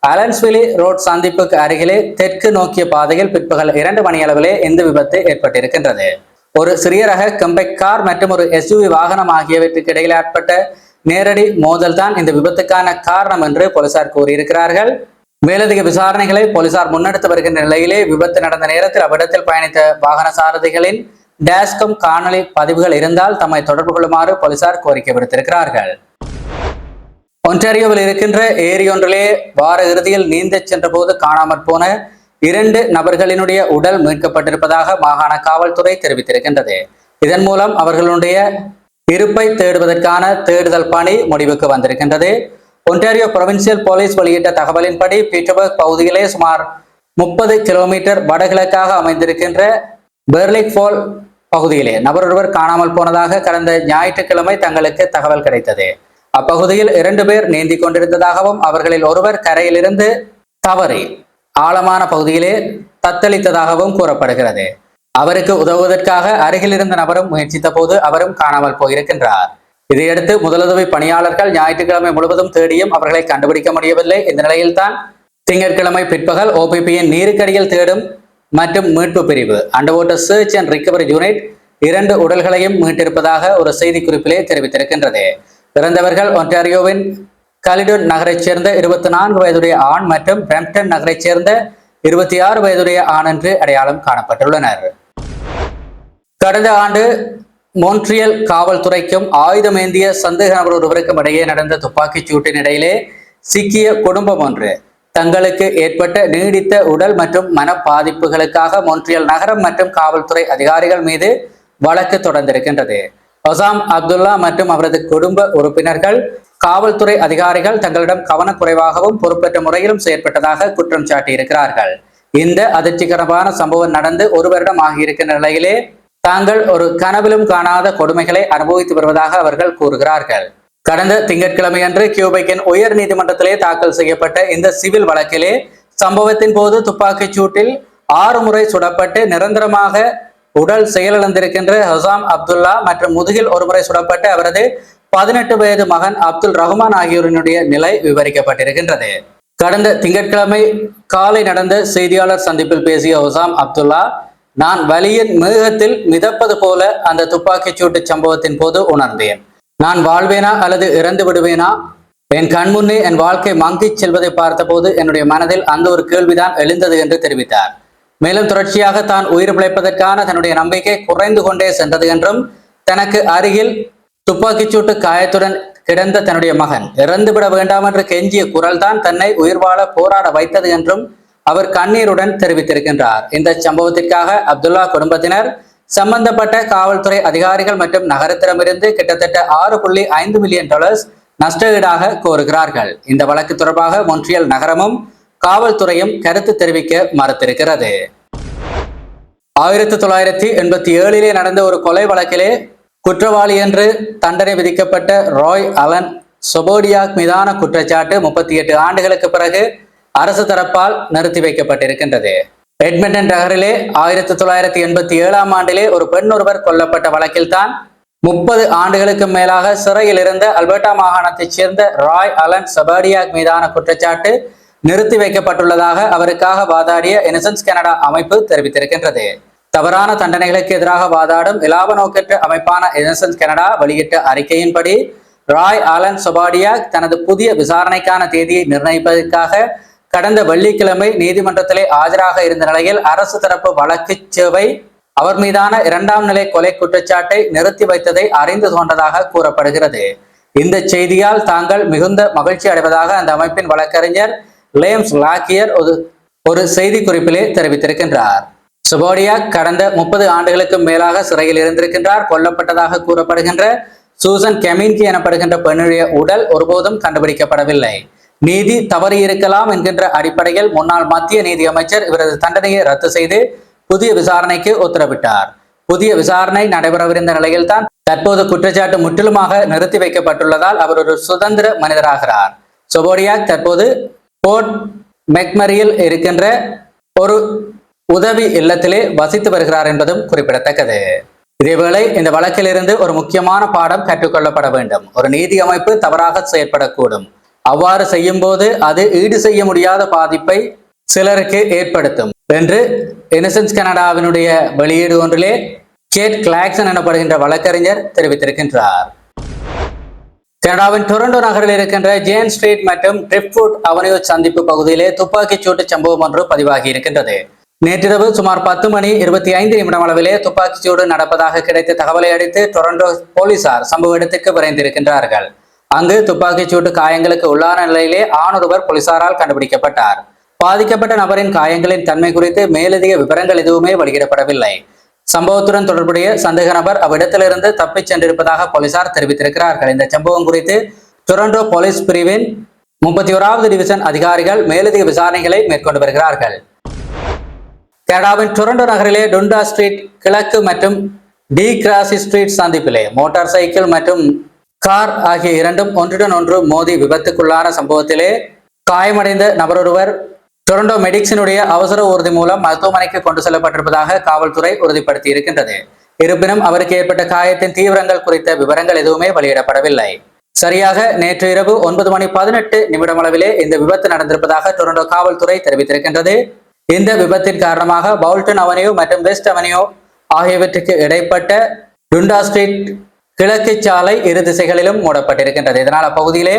அலன்ஸ்விலி ரோட் சந்திப்புக்கு அருகிலே தெற்கு நோக்கிய பாதையில் பிற்பகல் இரண்டு மணியளவிலே இந்த விபத்து ஏற்பட்டிருக்கின்றது? ஒரு சிறிய ரக கம்பெக் கார் மற்றும் ஒரு எஸ்யூவி வாகனம் ஆகியவற்றுக்கு இடையில் ஏற்பட்ட நேரடி மோதல் தான் இந்த விபத்துக்கான காரணம் என்று போலீசார் கூறியிருக்கிறார்கள். மேலதிக விசாரணைகளை போலீசார் முன்னெடுத்து வருகின்ற நிலையிலே விபத்து நடந்த நேரத்தில் அவ்விடத்தில் பயணித்த வாகன சாரதிகளின் டேஸ்கம் காணொலி பதிவுகள் இருந்தால் தம்மை தொடர்பு கொள்ளுமாறு போலீசார் கோரிக்கை விடுத்திருக்கிறார்கள். ஒன்டாரியோவில் இருக்கின்ற ஏரி ஒன்றிலே வார இறுதியில் நீந்து சென்ற போது காணாமற் போன இரண்டு நபர்களினுடைய உடல் மீட்கப்பட்டிருப்பதாக மாகாண காவல்துறை தெரிவித்திருக்கின்றது. இதன் மூலம் அவர்களுடைய இருப்பை தேடுவதற்கான தேடுதல் பணி முடிவுக்கு வந்திருக்கின்றது. ஒன்டாரியோ புரொவின்சியல் போலீஸ் வெளியிட்ட தகவலின்படி பீட்டர்பர்க் பகுதியிலே சுமார் முப்பது கிலோமீட்டர் வடகிழக்காக அமைந்திருக்கின்ற பெர்லிக் ஃபால் பகுதியிலே நபர் ஒருவர் காணாமல் போனதாக கடந்த ஞாயிற்றுக்கிழமை தங்களுக்கு தகவல் கிடைத்தது. அப்பகுதியில் இரண்டு பேர் நீந்தி கொண்டிருந்ததாகவும் அவர்களில் ஒருவர் கரையிலிருந்து தவறி ஆழமான பகுதியிலே தத்தளித்ததாகவும் கூறப்படுகிறது. அவருக்கு உதவுவதற்காக அருகில் இருந்த நபரும் முயற்சித்த போது அவரும் காணாமல் போயிருக்கின்றார். இதையடுத்து முதலுதவி பணியாளர்கள் ஞாயிற்றுக்கிழமை முழுவதும் தேடியும் அவர்களை கண்டுபிடிக்க முடியவில்லை. இந்த நிலையில்தான் திங்கட்கிழமை பிற்பகல் ஓபிபியின் நீருக்கடியில் தேடும் மற்றும் மீட்பு பிரிவு underwater search and recovery unit இரண்டு உடல்களையும் மீட்டிருப்பதாக ஒரு செய்திக்குறிப்பிலே தெரிவித்திருக்கின்றது. பிறந்தவர்கள் ஒன்டாரியோவின் கலிடோன் நகரைச் சேர்ந்த இருபத்தி நான்கு வயதுடைய ஆண் மற்றும் பிரம்டன் நகரைச் சேர்ந்த இருபத்தி ஆறு வயதுடைய ஆண் என்று அடையாளம் காணப்பட்டுள்ளனர். கடந்த ஆண்டு மோன்ட்ரியல் காவல்துறைக்கும் ஆயுதமேந்திய சந்தேக நபர் ஒருவருக்கும் இடையே நடந்த துப்பாக்கிச் சூட்டின் இடையிலே சிக்கிய குடும்பம் ஒன்று. தங்களுக்கு ஏற்பட்ட நீடித்த உடல் மற்றும் மன பாதிப்புகளுக்காக மொன்றியல் நகரம் மற்றும் காவல்துறை அதிகாரிகள் மீது வழக்கு தொடர்ந்திருக்கின்றது. ஒசாம் அப்துல்லா மற்றும் அவரது குடும்ப உறுப்பினர்கள் காவல்துறை அதிகாரிகள் தங்களிடம் கவனக்குறைவாகவும் பொறுப்பற்ற முறையிலும் செயற்பட்டதாக குற்றம் சாட்டியிருக்கிறார்கள். இந்த அதிர்ச்சிகரமான சம்பவம் நடந்து ஒரு வருடம் ஆகியிருக்கின்ற நிலையிலே தாங்கள் ஒரு கனவிலும் காணாத கொடுமைகளை அனுபவித்து வருவதாக அவர்கள் கூறுகிறார்கள். கடந்த திங்கட்கிழமையன்று கியூபெக்கின் உயர் நீதிமன்றத்திலே தாக்கல் செய்யப்பட்ட இந்த சிவில் வழக்கிலே சம்பவத்தின் போது துப்பாக்கிச் சூட்டில் ஆறு முறை சுடப்பட்டு நிரந்தரமாக உடல் செயலிழந்திருக்கின்ற ஹசாம் அப்துல்லா மற்றும் முதுகில் ஒருமுறை சுடப்பட்டு அவரது பதினெட்டு வயது மகன் அப்துல் ரஹ்மான் ஆகியோரினுடைய நிலை விவரிக்கப்பட்டிருக்கின்றது. கடந்த திங்கட்கிழமை காலை நடந்த செய்தியாளர் சந்திப்பில் பேசிய ஹுசாம் அப்துல்லா நான் வலியின் மேகத்தில் மிதப்பது போல அந்த துப்பாக்கிச் சூட்டு சம்பவத்தின் போது உணர்ந்தேன். நான் வாழ்வேனா அல்லது இறந்து விடுவேனா? என் கண்முன்னே என் வாழ்க்கை மங்கிச் செல்வதை பார்த்தபோது என்னுடைய மனதில் அந்த ஒரு கேள்விதான் எழுந்தது என்று தெரிவித்தார். மேலும் தொடர்ச்சியாக தான் உயிர் பிழைப்பதற்கான தன்னுடைய நம்பிக்கை குறைந்து கொண்டே சென்றது என்றும் தனக்கு அருகில் துப்பாக்கிச்சூட்டு காயத்துடன் கிடந்த தன்னுடைய மகன் இறந்துவிட வேண்டாம் என்று கெஞ்சிய குரல் தான் தன்னை உயிர் வாழ போராட வைத்தது என்றும் அவர் கண்ணீருடன் தெரிவித்திருக்கின்றார். இந்த சம்பவத்திற்காக அப்துல்லா குடும்பத்தினர் சம்பந்தப்பட்ட காவல்துறை அதிகாரிகள் மற்றும் நகரத்திடமிருந்து கிட்டத்தட்ட ஆறு புள்ளி ஐந்து மில்லியன் டாலர்ஸ் நஷ்டஈடாக கோருகிறார்கள். இந்த வழக்கு தொடர்பாக மொன்றியல் நகரமும் காவல்துறையும் கருத்து தெரிவிக்க மறுத்திருக்கிறது. ஆயிரத்தி தொள்ளாயிரத்தி எண்பத்தி ஏழிலே நடந்த ஒரு கொலை வழக்கிலே குற்றவாளி என்று தண்டனை விதிக்கப்பட்ட ராய் அலன் சொபோடியாக் மீதான குற்றச்சாட்டு முப்பத்தி எட்டு ஆண்டுகளுக்கு பிறகு அரசு தரப்பால் நிறுத்தி வைக்கப்பட்டிருக்கின்றது. எட்மண்டன் நகரிலே ஆயிரத்தி தொள்ளாயிரத்தி எண்பத்தி ஏழாம் ஆண்டிலே ஒரு பெண் ஒருவர் கொல்லப்பட்ட வழக்கில்தான் முப்பது ஆண்டுகளுக்கு மேலாக சிறையில் இருந்த அல்பர்டா மாகாணத்தைச் சேர்ந்த ராய் அலன் சபாடியாக் மீதான குற்றச்சாட்டு நிறுத்தி வைக்கப்பட்டுள்ளதாக அவருக்காக வாதாடிய இன்னசென்ஸ் கனடா அமைப்பு தெரிவித்திருக்கின்றது. தவறான தண்டனைகளுக்கு எதிராக வாதாடும் இலாப நோக்கற்ற அமைப்பான இன்னசென்ஸ் கனடா வெளியிட்ட அறிக்கையின்படி ராய் ஆலன் சொபாடியா தனது புதிய விசாரணைக்கான தேதியை நிர்ணயிப்பதற்காக கடந்த வெள்ளிக்கிழமை நீதிமன்றத்திலே ஆஜராக இருந்த நிலையில் அரசு தரப்பு வழக்கு சேவை அவர் மீதான இரண்டாம் நிலை கொலை குற்றச்சாட்டை நிறுத்தி வைத்ததை அறிந்து கொண்டதாக கூறப்படுகிறது. இந்த செய்தியால் தாங்கள் மிகுந்த மகிழ்ச்சி அடைவதாக அந்த அமைப்பின் வழக்கறிஞர் லேம்ஸ் லாக்கியர் ஒரு ஒரு செய்தி குறிப்பிலே தெரிவித்திருக்கின்றார். சுபோடியா கடந்த முப்பது ஆண்டுகளுக்கு மேலாக சிறையில் இருந்திருக்கின்றார். கொல்லப்பட்டதாக கூறப்படுகின்ற சூசன் கெமின்கி எனப்படுகின்ற பெண்ணுடைய உடல் ஒருபோதும் கண்டுபிடிக்கப்படவில்லை. நீதி தவறி இருக்கலாம் என்கின்ற அடிப்படையில் முன்னாள் மத்திய நீதி அமைச்சர் இவரது தண்டனையை ரத்து செய்து புதிய விசாரணைக்கு உத்தரவிட்டார். புதிய விசாரணை நடைபெறவிருந்த நிலையில்தான் தற்போது குற்றச்சாட்டு முற்றிலுமாக நிறுத்தி வைக்கப்பட்டுள்ளதால் அவர் ஒரு சுதந்திர மனிதராகிறார். சொபோடியாக் தற்போது போர்ட் மெக்மரியில் இருக்கின்ற ஒரு உதவி இல்லத்திலே வசித்து வருகிறார் என்பதும் குறிப்பிடத்தக்கது. இதேவேளை இந்த வழக்கிலிருந்து ஒரு முக்கியமான பாடம் கற்றுக்கொள்ளப்பட வேண்டும். ஒரு நீதி அமைப்பு தவறாக செயற்படக்கூடும். அவ்வாறு செய்யும் போது அது ஈடு செய்ய முடியாத பாதிப்பை சிலருக்கு ஏற்படுத்தும். என்று இனசென்ஸ் கனடாவினுடைய வெளியீடு ஒன்றிலே கேட் கிளாக்சன் எனப்படுகின்ற வழக்கறிஞர் தெரிவித்திருக்கின்றார். கனடாவின் டொரண்டோ நகரில் இருக்கின்ற ஜேன் ஸ்ட்ரீட் மற்றும் ட்ரிப்வுட் அவனியூ சந்திப்பு பகுதியிலே துப்பாக்கிச் சூட்டு சம்பவம் ஒன்று பதிவாகி இருக்கின்றது. நேற்றிரவு சுமார் பத்து மணி இருபத்தி ஐந்து நிமிடம் அளவிலே துப்பாக்கிச் சூடு நடப்பதாக கிடைத்த தகவலை அடித்து டொரண்டோ போலீசார் சம்பவ இடத்திற்கு விரைந்திருக்கின்றார்கள். அங்கு துப்பாக்கிச் சூட்டு காயங்களுக்கு உள்ளான நிலையிலே ஆணொருவர் போலீசாரால் கண்டுபிடிக்கப்பட்டார். பாதிக்கப்பட்ட நபரின் காயங்களின் தன்மை குறித்து மேலதிக விவரங்கள் எதுவுமே வெளியிடப்படவில்லை. சம்பவத்துடன் தொடர்புடைய சந்தேக நபர் அவ்விடத்திலிருந்து தப்பிச் சென்றிருப்பதாக போலீசார் தெரிவித்திருக்கிறார்கள். இந்த சம்பவம் குறித்து டொரண்டோ போலீஸ் பிரிவின் முப்பத்தி ஓராவது டிவிஷன் அதிகாரிகள் மேலதிக விசாரணைகளை மேற்கொண்டு வருகிறார்கள். கனடாவின் டொரண்டோ நகரிலே டுண்டா ஸ்ட்ரீட் கிழக்கு மற்றும் டி கிராசி ஸ்ட்ரீட் சந்திப்பிலே மோட்டார் சைக்கிள் மற்றும் கார் ஆகிய இரண்டும் ஒன்றுடன் ஒன்று மோதி விபத்துக்குள்ளான சம்பவத்திலே காயமடைந்த நபரொருவர் டொரண்டோ மெடிக்ஸினுடைய அவசர ஊர்தி மூலம் மருத்துவமனைக்கு கொண்டு செல்லப்பட்டிருப்பதாக காவல்துறை உறுதிப்படுத்தி இருக்கின்றது இருப்பினும் அவருக்கு ஏற்பட்ட காயத்தின் தீவிரங்கள் குறித்த விவரங்கள் எதுவுமே வெளியிடப்படவில்லை. சரியாக நேற்று இரவு ஒன்பது மணி பதினெட்டு நிமிடம் அளவிலே இந்த விபத்து நடந்திருப்பதாக டொரண்டோ காவல்துறை தெரிவித்திருக்கின்றது. இந்த விபத்தின் காரணமாக பவுல்டன் அவென்யூ மற்றும் வெஸ்ட் அவென்யூ ஆகியவற்றுக்கு இடைப்பட்ட டுண்டா ஸ்ட்ரீட் கிழக்கு சாலை இரு திசைகளிலும் மூடப்பட்டிருக்கின்றது. இதனால் அப்பகுதியிலே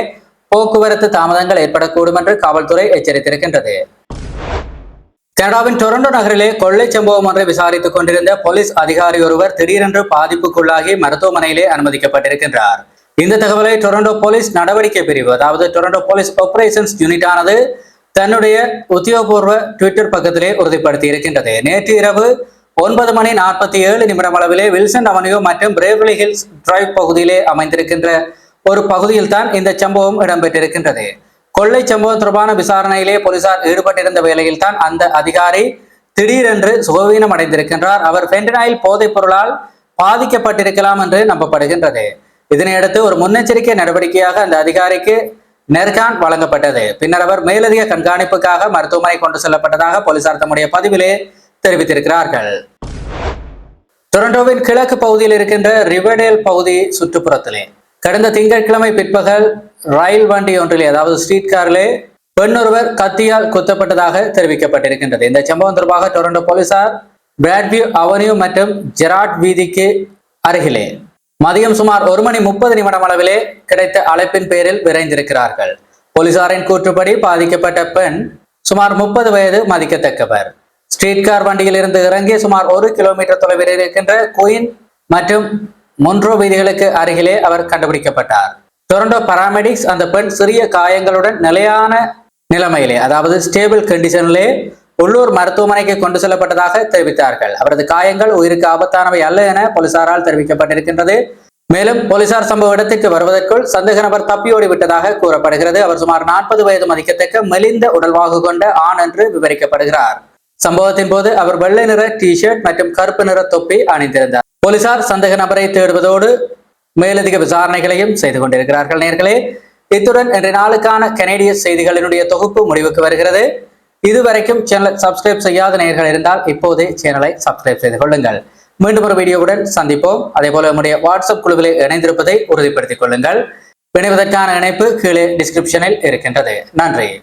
போக்குவரத்து தாமதங்கள் ஏற்படக்கூடும் என்று காவல்துறை எச்சரித்திருக்கின்றது. கனடாவின் டொரண்டோ நகரிலே கொள்ளை சம்பவம் ஒன்றை விசாரித்துக் கொண்டிருந்த போலீஸ் அதிகாரி ஒருவர் திடீரென்று பாதிப்புக்குள்ளாகி மருத்துவமனையிலே அனுமதிக்கப்பட்டிருக்கின்றார். இந்த தகவலை டொரண்டோ போலீஸ் நடவடிக்கை பிரிவு அதாவது டொரண்டோ போலீஸ் ஆபரேஷன்ஸ் யூனிட்டானது தன்னுடைய உத்தியோகபூர்வ ட்விட்டர் பக்கத்திலே உறுதிப்படுத்தி இருக்கின்றது நேற்று இரவு ஒன்பது மணி நாற்பத்தி ஏழு நிமிடம் அளவிலே வில்சன் அவனியோ மற்றும் பிரேவ்லி ஹில்ஸ் டிரைவ் பகுதியிலே அமைந்திருக்கின்ற ஒரு பகுதியில் தான் இந்த சம்பவம் இடம்பெற்றிருக்கின்றது. கொள்ளை சம்பவம் தொடர்பான விசாரணையிலே போலீசார் ஈடுபட்டிருந்த வேளையில் தான் அந்த அதிகாரி திடீரென்று சுகவீனம் அடைந்திருக்கின்றார். அவர் பென்டனாயில் போதைப் பொருளால் பாதிக்கப்பட்டிருக்கலாம் என்று நம்பப்படுகின்றது. இதனையடுத்து ஒரு முன்னெச்சரிக்கை நடவடிக்கையாக அந்த அதிகாரிக்கு நெர்கான் வழங்கப்பட்டது. பின்னர் அவர் மேலதிக கண்காணிப்புக்காக மருத்துவமனை கொண்டு செல்லப்பட்டதாக போலீசார் தம்முடைய பதிவிலே தெரிவித்திருக்கிறார்கள். டொரண்டோவின் கிழக்கு பகுதியில் இருக்கின்ற ரிவர்டேல் பகுதி சுற்றுப்புறத்திலே கடந்த திங்கட்கிழமை பிற்பகல் ரயில் வண்டி ஒன்றில் அதாவது ஸ்ட்ரீட் காரிலே பெண்ணொருவர் கத்தியால் குத்தப்பட்டதாக தெரிவிக்கப்பட்டிருக்கின்றது. இந்த சம்பவம் தொடர்பாக டொரண்டோ போலீசார் பிராட்வியூ அவென்யூ மற்றும் ஜெராட் வீதிக்கு அருகிலே மதியம் சுமார் ஒரு மணி முப்பது நிமிடம் அளவிலே கிடைத்த அழைப்பின் பேரில் விரைந்திருக்கிறார்கள். போலீசாரின் கூற்றுப்படி பாதிக்கப்பட்ட பெண் சுமார் முப்பது வயது மதிக்கத்தக்கவர். ஸ்ட்ரீட் கார் வண்டியில் இருந்து இறங்கி சுமார் ஒரு கிலோமீட்டர் தொலைவில் இருக்கின்ற குயின் மற்றும் மொன்ரோ வீதிகளுக்கு அருகிலே அவர் கண்டுபிடிக்கப்பட்டார். டொரண்டோ பராமெடிக்ஸ் அந்த பெண் சிறிய காயங்களுடன் நிலையான நிலைமையிலே அதாவது ஸ்டேபிள் கண்டிஷனிலே உள்ளூர் மருத்துவமனைக்கு கொண்டு செல்லப்பட்டதாக தெரிவித்தார்கள். அவரது காயங்கள் உயிருக்கு ஆபத்தானவை அல்ல என போலீசாரால் தெரிவிக்கப்பட்டிருக்கின்றது. மேலும் போலீசார் சம்பவ இடத்துக்கு வருவதற்குள் சந்தேக நபர் தப்பியோடி விட்டதாக கூறப்படுகிறது. அவர் சுமார் நாற்பது வயது மதிக்கத்தக்க மெலிந்த உடல்வாகு கொண்ட ஆண் என்று விவரிக்கப்படுகிறார். சம்பவத்தின் போது அவர் வெள்ளை நிற டி ஷர்ட் மற்றும் கருப்பு நிற தொப்பி அணிந்திருந்தார். போலீசார் சந்தேக நபரை தேடுவதோடு மேலதிக விசாரணைகளையும் செய்து கொண்டிருக்கிறார்கள் நேர்களே. இத்துடன் இன்றைய நாளுக்கான கனேடிய செய்திகளினுடைய தொகுப்பு முடிவுக்கு வருகிறது. இதுவரைக்கும் சேனலை சப்ஸ்கிரைப் செய்யாத நேர்கள் இருந்தால் இப்போதே சேனலை சப்ஸ்கிரைப் செய்து கொள்ளுங்கள். மீண்டும் ஒரு வீடியோவுடன் சந்திப்போம். அதே போல நம்முடைய வாட்ஸ்அப் குழுவிலே இணைந்திருப்பதை உறுதிப்படுத்திக் கொள்ளுங்கள். இணைவதற்கான இணைப்பு கீழே டிஸ்கிரிப்ஷனில் இருக்கின்றது. நன்றி.